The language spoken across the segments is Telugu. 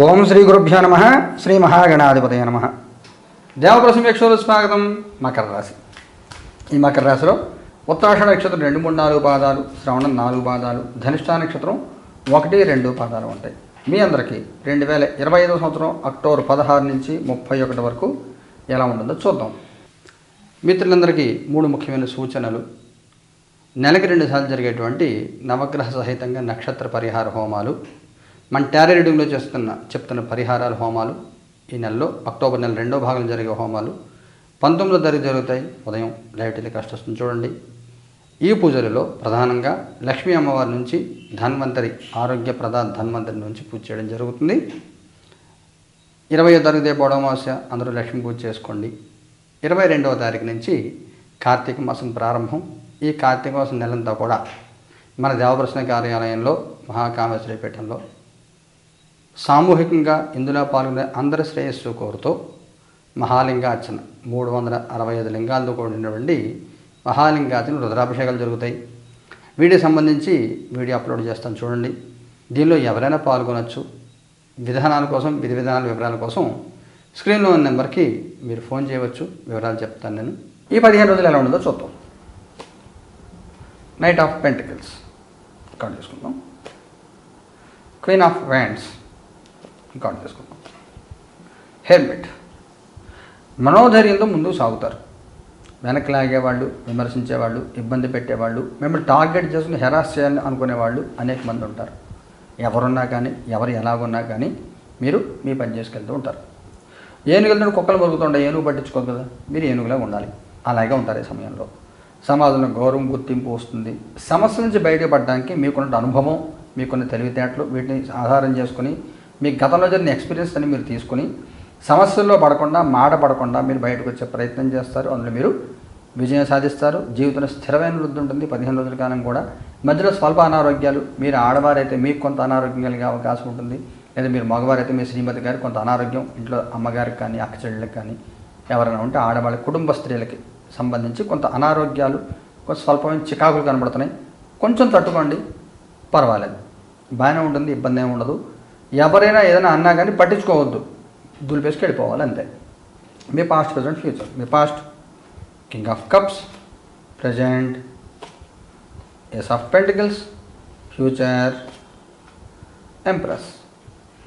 ఓం శ్రీ గురుభ్యో నమ శ్రీ మహాగణాధిపతయ నమ. దేవప్రసమేక్షలు స్వాగతం మకర రాశి. ఈ మకర రాశిలో ఉత్తరాషణ నక్షత్రం రెండు మూడు నాలుగు పాదాలు శ్రవణం నాలుగు పాదాలు ధనిష్ఠా నక్షత్రం ఒకటి రెండు పాదాలు ఉంటాయి. మీ అందరికీ రెండు వేల ఇరవై ఐదో సంవత్సరం అక్టోబర్ పదహారు నుంచి ముప్పై ఒకటి వరకు ఎలా ఉంటుందో చూద్దాం. మిత్రులందరికీ మూడు ముఖ్యమైన సూచనలు. నెలకి రెండు సార్లు జరిగేటువంటి నవగ్రహ సహితంగా నక్షత్ర పరిహార హోమాలు. మన టారీ రీడింగ్లో చేస్తున్న చెప్తున్న పరిహారాల హోమాలు ఈ నెలలో అక్టోబర్ నెల రెండో భాగంలో జరిగే హోమాలు పంతొమ్మిదో తారీఖు జరుగుతాయి. ఉదయం లైట్ ఇది వస్తుంది చూడండి. ఈ పూజలలో ప్రధానంగా లక్ష్మీ అమ్మవారి నుంచి ధన్వంతరి ఆరోగ్య ప్రధాన ధన్వంతరి నుంచి పూజ చేయడం జరుగుతుంది. ఇరవయో తారీఖు రేపు అమావాస్య అందరూ లక్ష్మీ పూజ చేసుకోండి. ఇరవై రెండవ తారీఖు నుంచి కార్తీక మాసం ప్రారంభం. ఈ కార్తీక మాసం నెలంతా కూడా మన దేవప్రశ్న కార్యాలయంలో మహాకామేశ్వరి పీఠంలో సామూహికంగా ఇందులో పాల్గొనే అందరి శ్రేయస్సు కోరుతూ మహాలింగార్చన. మూడు వందల అరవై ఐదు లింగాలతో కూడినటువంటి మహాలింగార్చన రుద్రాభిషేకాలు జరుగుతాయి. వీడియో సంబంధించి వీడియో అప్లోడ్ చేస్తాను చూడండి. దీనిలో ఎవరైనా పాల్గొనవచ్చు విధానాల కోసం విధి విధానాల వివరాల కోసం స్క్రీన్లో ఉన్న నెంబర్కి మీరు ఫోన్ చేయవచ్చు. వివరాలు చెప్తాను నేను. ఈ పదిహేను రోజులు ఎలా ఉండదో చూద్దాం. నైట్ ఆఫ్ పెంటికల్స్ కౌంట్ చేసుకుందాం క్వీన్ ఆఫ్ వ్యాండ్స్ రికార్డ్ చేసుకుందాం. హెల్మెట్. మనోధైర్యంతో ముందుకు సాగుతారు. వెనక్కి లాగేవాళ్ళు విమర్శించేవాళ్ళు ఇబ్బంది పెట్టేవాళ్ళు మిమ్మల్ని టార్గెట్ చేసుకుని హెరాస్ చేయాలని అనుకునేవాళ్ళు అనేక మంది ఉంటారు. ఎవరున్నా కానీ ఎవరు ఎలాగున్నా కానీ మీరు మీ పని చేసుకెళ్తూ ఉంటారు. ఏనుగులతో కుక్కలు మరుగుతుంటాయి ఏనుగు పట్టించుకోదు కదా? మీరు ఏనుగులా ఉండాలి. అలాగే ఉంటారు ఈ సమయంలో. సమాజంలో గౌరవం గుర్తింపు వస్తుంది. సమస్య నుంచి బయటపడడానికి మీకున్న అనుభవం మీకున్న తెలివితేటలు వీటిని ఆధారం చేసుకుని మీ గతంలో జరిగిన ఎక్స్పీరియన్స్ అని మీరు తీసుకుని సమస్యల్లో పడకుండా మాట పడకుండా మీరు బయటకు వచ్చే ప్రయత్నం చేస్తారు. అందులో మీరు విజయం సాధిస్తారు. జీవితంలో స్థిరమైన వృద్ధి ఉంటుంది. పదిహేను రోజుల కాలం కూడా. మధ్యలో స్వల్ప అనారోగ్యాలు. మీరు ఆడవారైతే మీకు కొంత అనారోగ్యం కలిగే అవకాశం ఉంటుంది. లేదా మీరు మగవారైతే మీ శ్రీమతి గారు కొంత అనారోగ్యం. ఇంట్లో అమ్మగారికి కానీ అక్క చెల్లెళ్ళకి కానీ ఎవరైనా ఉంటే ఆడవాళ్ళ కుటుంబ స్త్రీలకి సంబంధించి కొంత అనారోగ్యాలు కొంత స్వల్పమైన చికాకులు కనబడుతున్నాయి. కొంచెం తట్టుకోండి. పర్వాలేదు. బాగానే ఉంటుంది. ఇబ్బంది ఏమి ఉండదు. ఎవరైనా ఏదైనా అన్నా కానీ పట్టించుకోవద్దు. దులిపేసుకు వెళ్ళిపోవాలి అంతే. మీ past present future me past king of cups present ace of pentacles future empress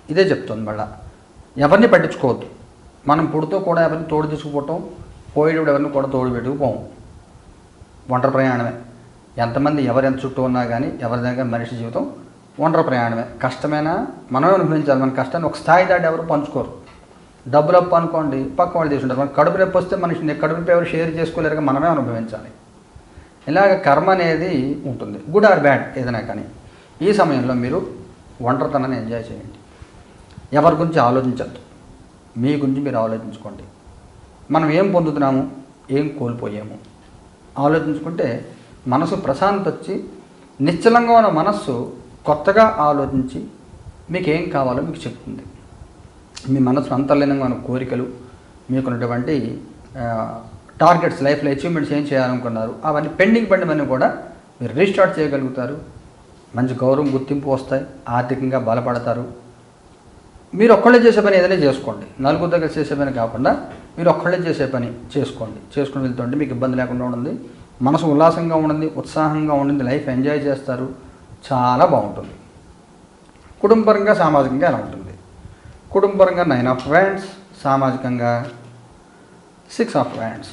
ఇదే చెప్తుంది మళ్ళా. ఎవరిని పట్టించుకోవద్దు. మనం పుడితో కూడా ఎవరిని తోడు తీసుకుపోవటం పోయేటప్పుడు ఎవరిని కూడా తోడు పెట్టుకుపోము ఒంటరి ప్రయాణమే. ఎంతమంది ఎవరు ఎంత చుట్టూ ఉన్నా కానీ ఎవరిదైనా మనిషి జీవితం ఒంటరి ప్రయాణమే. కష్టమైనా? మనమే అనుభవించాలి. మన కష్టాన్ని ఒక స్థాయి దాటి ఎవరు పంచుకోరు. డబ్బులు అప్పు అనుకోండి పక్క వాళ్ళు తీసుకుంటారు. మన కడుపు రేపు వస్తే మనిషిని కడుపు రేపు ఎవరు షేర్ చేసుకోలేరుగా మనమే అనుభవించాలి. ఇలాగ కర్మ అనేది ఉంటుంది. గుడ్ ఆర్ బ్యాడ్ ఏదైనా కానీ. ఈ సమయంలో మీరు ఒంటరితనాన్ని ఎంజాయ్ చేయండి. ఎవరి గురించి ఆలోచించద్దు. మీ గురించి మీరు ఆలోచించుకోండి. మనం ఏం పొందుతున్నాము? ఏం కోల్పోయాము? ఆలోచించుకుంటే మనసు ప్రశాంతత వచ్చి నిశ్చలంగా ఉన్న మనస్సు కొత్తగా ఆలోచించి మీకు ఏం కావాలో మీకు చెప్తుంది. మీ మనసు అంతర్లీనంగా ఉన్న కోరికలు మీకున్నటువంటి టార్గెట్స్ లైఫ్లో అచీవ్మెంట్స్ ఏం చేయాలనుకున్నారు అవన్నీ పెండింగ్ పడినవన్నీ కూడా మీరు రీస్టార్ట్ చేయగలుగుతారు. మంచి గౌరవం గుర్తింపు వస్తాయి ఆర్థికంగా బలపడతారు. మీరు ఒక్కళ్ళే చేసే పని ఏదైనా చేసుకోండి. నలుగురు దగ్గర చేసే పని కాకుండా మీరు ఒక్కళ్ళే చేసే పని చేసుకోండి. చేసుకుని వెళ్తుంటే మీకు ఇబ్బంది లేకుండా ఉంటుంది మనసు ఉల్లాసంగా ఉంటుంది ఉత్సాహంగా ఉంటుంది లైఫ్ ఎంజాయ్ చేస్తారు. చాలా బాగుంటుంది. కుటుంబపరంగా సామాజికంగా ఎలా ఉంటుంది? కుటుంబపరంగా నైన్ ఆఫ్ వ్యాండ్స్ సామాజికంగా సిక్స్ ఆఫ్ వ్యాండ్స్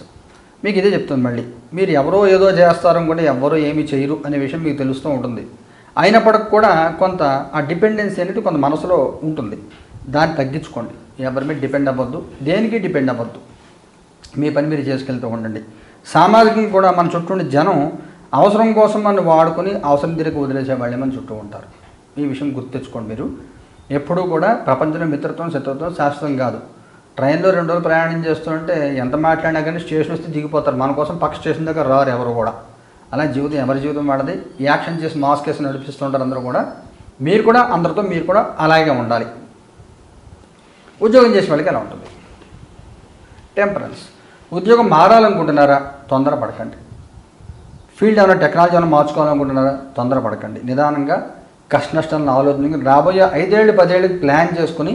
మీకు ఇదే చెప్తుంది మళ్ళీ. మీరు ఎవరో ఏదో చేస్తారనుకుంటే ఎవరో ఏమీ చేయరు అనే విషయం మీకు తెలుస్తూ ఉంటుంది. అయినప్పటికి కూడా కొంత ఆ డిపెండెన్సీ అనేది కొంత మనసులో ఉంటుంది. దాన్ని తగ్గించుకోండి. ఎవరి మీద డిపెండ్ అవ్వద్దు దేనికి డిపెండ్ అవ్వద్దు. మీ పని మీరు చేసుకెళ్తూ ఉండండి. సామాజికంగా కూడా మన చుట్టూ ఉండే జనం అవసరం కోసం మనం వాడుకొని అవసరం తిరిగి వదిలేసే వాళ్ళే మన చుట్టూ ఉంటారు? ఈ విషయం గుర్తెచ్చుకోండి మీరు. ఎప్పుడూ కూడా ప్రపంచంలో మిత్రత్వం శత్రుత్వం శాశ్వతం కాదు. ట్రైన్లో రెండు రోజులు ప్రయాణం చేస్తుంటే ఎంత మాట్లాడినా కానీ స్టేషన్ వస్తే దిగిపోతారు. మన కోసం పక్క స్టేషన్ దగ్గర రారు ఎవరు కూడా. అలా జీవితం ఎవరి జీవితం వాడది యాక్షన్ చేసి మాస్క్ వేసి నడిపిస్తుంటారు అందరూ కూడా. మీరు కూడా అందరితో మీరు కూడా అలాగే ఉండాలి. ఉద్యోగం చేసే వాళ్ళకి ఎలా ఉంటుంది? టెంపరెన్స్ ఉద్యోగం మారాలనుకుంటున్నారా? తొందరపడకండి. ఫీల్డ్ ఏమైనా టెక్నాలజీ ఏమైనా మార్చుకోవాలనుకుంటున్నారా? తొందరపడకండి. నిదానంగా కష్ట నష్టాలను ఆలోచించి రాబోయే ఐదేళ్ళు పదేళ్ళకి ప్లాన్ చేసుకుని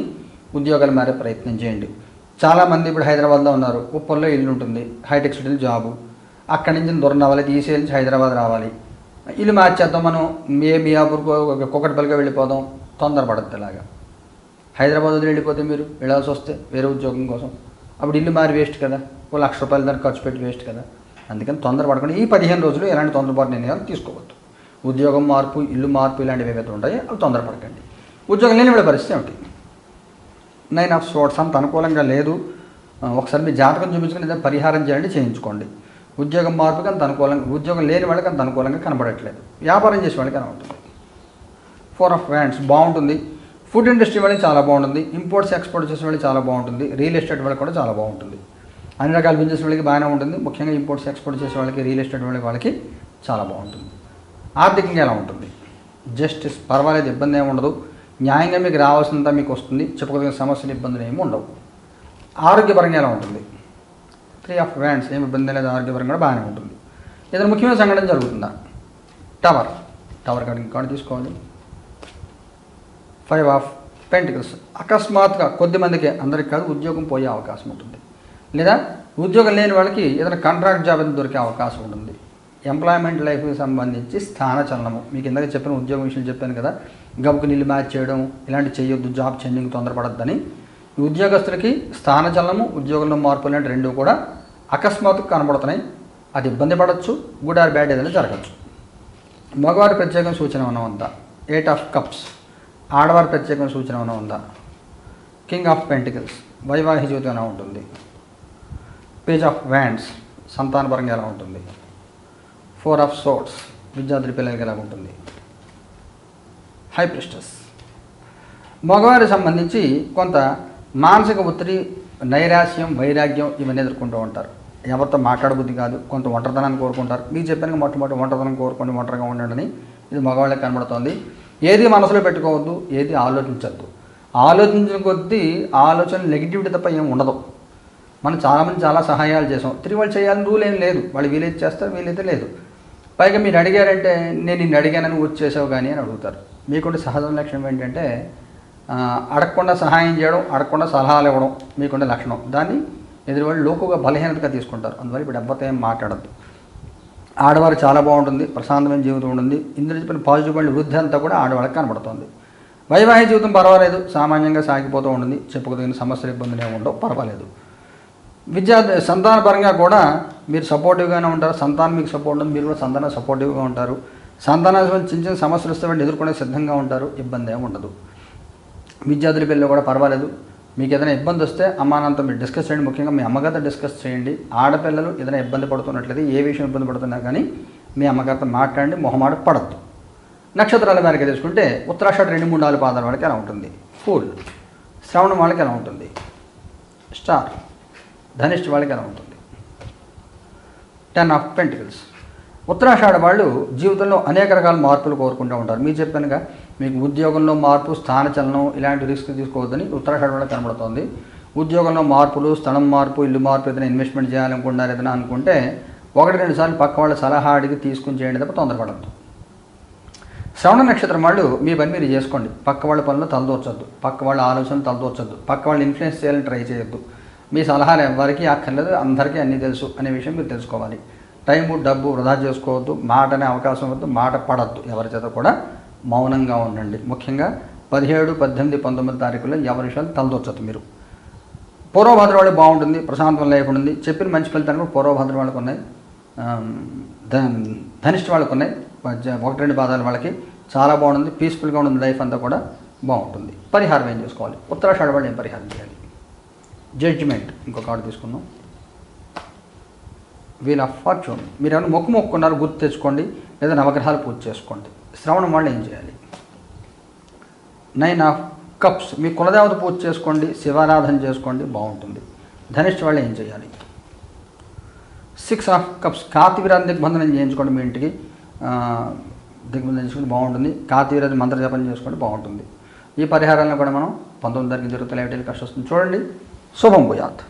ఉద్యోగాలు మారే ప్రయత్నం చేయండి. చాలామంది ఇప్పుడు హైదరాబాద్లో ఉన్నారు. ఉప్పల్లో ఇల్లు ఉంటుంది. హైటెక్ సిటీలో జాబు. అక్కడి నుంచి దూరం రావాలి. తీసే నుంచి హైదరాబాద్ రావాలి. ఇల్లు మార్చేద్దాం మనం. మే మియాపూర్ కుక్కటిపల్లిగా వెళ్ళిపోదాం. తొందరపడద్దు ఇలాగా హైదరాబాద్ వదిలి వెళ్ళిపోతే మీరు వెళ్ళాల్సి వస్తే వేరే ఉద్యోగం కోసం. అప్పుడు ఇల్లు మారి వేస్ట్ కదా. ఓ లక్ష రూపాయల దానికి ఖర్చు పెట్టి వేస్ట్ కదా. అందుకని తొందరపడకుండా ఈ పదిహేను రోజులు ఎలాంటి తొందరపాటు నిర్ణయాలు తీసుకోవద్దు. ఉద్యోగం మార్పు ఇల్లు మార్పు ఇలాంటివి ఏవైతే ఉంటాయో అవి తొందరపడకండి. ఉద్యోగం లేని వాళ్ళ పరిస్థితి ఏమిటి? నైన్ ఆఫ్ స్పోర్ట్స్ అంత అనుకూలంగా లేదు. ఒకసారి మీ జాతకం చూపించుకుని పరిహారం చేయండి చేయించుకోండి. ఉద్యోగం మార్పుకి అంత అనుకూలంగా ఉద్యోగం లేని వాళ్ళకి అంత అనుకూలంగా కనబడట్లేదు. వ్యాపారం చేసే వాళ్ళకి కనబడుతుంది. ఫోర్ ఆఫ్ వ్యాండ్స్ బాగుంటుంది. ఫుడ్ ఇండస్ట్రీ వాళ్ళకి చాలా బాగుంటుంది. ఇంపోర్ట్స్ ఎక్స్పోర్ట్ చేసే వాళ్ళకి చాలా బాగుంటుంది. రియల్ ఎస్టేట్ వాళ్ళకి కూడా చాలా బాగుంటుంది. అన్ని రకాల బిజినెస్ వాళ్ళకి బాగానే ఉంటుంది. ముఖ్యంగా ఇంపోర్ట్స్ ఎక్స్పోర్ట్ చేసే వాళ్ళకి రియల్ ఎస్టేట్ వాళ్ళకి వాళ్ళకి చాలా బాగుంటుంది. ఆర్థికంగా ఎలా ఉంటుంది? జస్టిస్ పర్వాలేదు ఇబ్బంది ఏమి ఉండదు. న్యాయంగా మీకు రావాల్సినంత మీకు వస్తుంది. చెప్పుకోదగిన సమస్యలు ఇబ్బందులు ఏమి ఉండవు. ఆరోగ్యపరంగా ఎలా ఉంటుంది? త్రీ ఆఫ్ వ్యాండ్స్ ఏమి ఇబ్బంది లేదు. ఆరోగ్యపరంగా కూడా బాగానే ఉంటుంది. ఏదైనా ముఖ్యమైన సంఘటన జరుగుతుందా? టవర్ టవర్ కాడికి కార్డు తీసుకోవాలి. ఫైవ్ ఆఫ్ పెంటికల్స్ అకస్మాత్తుగా కొద్ది మందికి అందరికి కాదు ఉద్యోగం పోయే అవకాశం ఉంటుంది. లేదా ఉద్యోగం లేని వాళ్ళకి ఏదైనా కాంట్రాక్ట్ జాబ్ దొరికే అవకాశం ఉంటుంది. ఎంప్లాయ్మెంట్ లైఫ్కి సంబంధించి స్థానచలనము మీకు ఇందాక చెప్పిన ఉద్యోగం విషయం చెప్పాను కదా గబుకు నీళ్ళు మ్యాచ్ చేయడం ఇలాంటి చేయొద్దు జాబ్ చేంజింగ్ తొందరపడద్దని. ఉద్యోగస్తులకి స్థానచలనము ఉద్యోగంలో మార్పులు లాంటి రెండు కూడా అకస్మాత్తుగా కనబడుతున్నాయి. అది ఇబ్బంది పడవచ్చు గుడ్ ఆర్ బ్యాడ్ ఏదైనా జరగచ్చు. మగవారి ప్రత్యేకం సూచన ఏమైనా ఉందా? ఎయిట్ ఆఫ్ కప్స్ ఆడవారి ప్రత్యేకం సూచన ఏమైనా ఉందా? కింగ్ ఆఫ్ పెంటికల్స్ వైవాహిక జీవితం ఎలా ఉంటుంది? పేజ్ ఆఫ్ వ్యాండ్స్ సంతానపరంగా ఎలా ఉంటుంది? ఫోర్ ఆఫ్ సోట్స్ విద్యార్థుల పిల్లలకి ఎలా ఉంటుంది? High priestess. మగవారికి సంబంధించి కొంత మానసిక ఒత్తిడి నైరాశ్యం వైరాగ్యం ఇవన్నీ ఎదుర్కొంటూ ఉంటారు. ఎవరితో మాట్లాడబుద్ధి కాదు కొంత ఒంటరితనాన్ని కోరుకుంటారు. మీకు చెప్పాను మొట్టమొదటి ఒంటరితనం కోరుకొని ఒంటరిగా ఉండండి ఇది మగవాళ్ళకి కనబడుతోంది. ఏది మనసులో పెట్టుకోవద్దు ఏది ఆలోచించద్దు. ఆలోచించిన కొద్దీ ఆలోచన నెగిటివిటీ తప్ప ఏం ఉండదు. మనం చాలామంది చాలా సహాయాలు చేసాం. తిరిగి వాళ్ళు చేయాలని రూల్ ఏం లేదు. వాళ్ళు వీలైతే చేస్తారు వీలైతే లేదు. పైగా మీరు అడిగారంటే నేను నిన్ను అడిగానని వచ్చేసావు కానీ అని అడుగుతారు. మీకుండే సహజం లక్షణం ఏంటంటే అడగకుండా సహాయం చేయడం అడగకుండా సలహాలు ఇవ్వడం మీకుండే లక్షణం. దాన్ని ఎదురువాళ్ళు లోకుగా బలహీనతగా తీసుకుంటారు. అందువల్ల ఇప్పుడు ఎవరితో ఏం మాట్లాడద్దు. ఆడవారు చాలా బాగుంటుంది ప్రశాంతమైన జీవితం ఉంటుంది. ఇందులో చెప్పిన పాజిటివ్ పాయింట్ వృద్ధి అంతా కూడా ఆడవాళ్ళకి కనబడుతుంది. వైవాహిక జీవితం పర్వాలేదు సామాన్యంగా సాగిపోతూ ఉంటుంది. చెప్పుకోదగిన సమస్యలు ఇబ్బందులు ఏమి ఉండవు పర్వాలేదు. విద్యార్థి సంతాన పరంగా కూడా మీరు సపోర్టివ్గానే ఉంటారు. సంతానం మీకు సపోర్ట్ ఉంటుంది. మీరు కూడా సంతానం సపోర్టివ్గా ఉంటారు. సంతాన చిన్న చిన్న సమస్యలు వస్తే వాళ్ళు ఎదుర్కొనే సిద్ధంగా ఉంటారు. ఇబ్బంది ఏమి ఉండదు. విద్యార్థుల పిల్లలు కూడా పర్వాలేదు. మీకు ఏదైనా ఇబ్బంది వస్తే అమ్మానంతా మీరు డిస్కస్ చేయండి. ముఖ్యంగా మీ అమ్మగారితో డిస్కస్ చేయండి. ఆడపిల్లలు ఏదైనా ఇబ్బంది పడుతున్నట్లయితే ఏ విషయం ఇబ్బంది పడుతున్నా కానీ మీ అమ్మగారితో మాట్లాడండి. మొహమాట పడద్దు. నక్షత్రాల మేరకు తీసుకుంటే ఉత్తరాషాఢ రెండు మూడు నాలుగు పాదాల వాళ్ళకి ఎలా ఉంటుంది? ఫూల్ శ్రవణం వాళ్ళకి ఎలా ఉంటుంది? స్టార్. ధనిష్ఠ వాళ్ళకి ఎలా ఉంటుంది. Ten of pentacles. ఉత్తరాషాఢ వాళ్ళు జీవితంలో అనేక రకాల మార్పులు కోరుకుంటూ ఉంటారు. మీరు చెప్పానుగా మీకు ఉద్యోగంలో మార్పు స్థానచలనం ఇలాంటి రిస్క్ తీసుకోవద్దని ఉత్తరాషాఢ వాళ్ళకి కనబడుతోంది. ఉద్యోగంలో మార్పులు స్థలం మార్పు ఇల్లు మార్పు ఏదైనా ఇన్వెస్ట్మెంట్ చేయాలనుకుంటున్నారు ఏదైనా అనుకుంటే ఒకటి రెండు సార్లు పక్క వాళ్ళ సలహా అడిగి తీసుకుని చేయండి తప్ప తొందరపడద్దు. శ్రవణ నక్షత్రం వాళ్ళు మీ పని మీరు చేసుకోండి. పక్క వాళ్ళ పనులు తలదూర్చొద్దు. పక్క వాళ్ళ ఆలోచన తలదూర్చొద్దు. పక్క వాళ్ళు ఇన్ఫ్లుయెన్స్ చేయాలని ట్రై చేయొద్దు. మీ సలహాలు ఎవరికి అక్కర్లేదు అందరికీ అన్నీ తెలుసు అనే విషయం మీరు తెలుసుకోవాలి. టైము డబ్బు వృధా చేసుకోవద్దు మాట అనే అవకాశం వద్దు మాట పడద్దు. ఎవరి చేత కూడా మౌనంగా ఉండండి. ముఖ్యంగా పదిహేడు పద్దెనిమిది పంతొమ్మిది తారీఖులో ఎవరి విషయాలు తలదొచ్చదు మీరు. పూర్వభద్ర వాళ్ళు బాగుంటుంది ప్రశాంతం లైఫ్ ఉంది చెప్పిన మంచి ఫలితాలు కూడా పూర్వభద్ర వాళ్ళకు ఉన్నాయి. ధనిష్ట వాళ్ళకు ఉన్నాయి. ఒకటి రెండు బాధలు వాళ్ళకి చాలా బాగుంటుంది. పీస్ఫుల్గా ఉంటుంది లైఫ్ అంతా కూడా బాగుంటుంది. పరిహారం ఏం చేసుకోవాలి? ఉత్తరాషాఢ వాళ్ళు ఏం పరిహారం చేయాలి? జడ్జిమెంట్ ఇంకో కార్డు తీసుకుందాం. వీల్ ఆఫ్ ఫార్చ్యూన్ మీరు ఏమైనా మొక్కు మొక్కున్నారు గుర్తు తెచ్చుకోండి లేదా నవగ్రహాలు పూజ చేసుకోండి. శ్రవణం వాళ్ళు ఏం చేయాలి? నైన్ ఆఫ్ కప్స్ మీ కులదేవత పూజ చేసుకోండి శివారాధన చేసుకోండి బాగుంటుంది. ధనిష్ట వాళ్ళు ఏం చేయాలి? సిక్స్ ఆఫ్ కప్స్ కాతివీరాన్ని దిగ్బంధనం చేయించుకోండి మీ ఇంటికి. దిగ్బంధనం చేసుకుంటే బాగుంటుంది. కాతివీరాన్ని మంత్ర జపం చేసుకోండి బాగుంటుంది. ఈ పరిహారాలను కూడా మనం పంతొమ్మిది తారీఖు జరుగుతున్న లైవ్ టెలికాస్ట్ వస్తుంది. చూడండి. શુભમ ભુજાત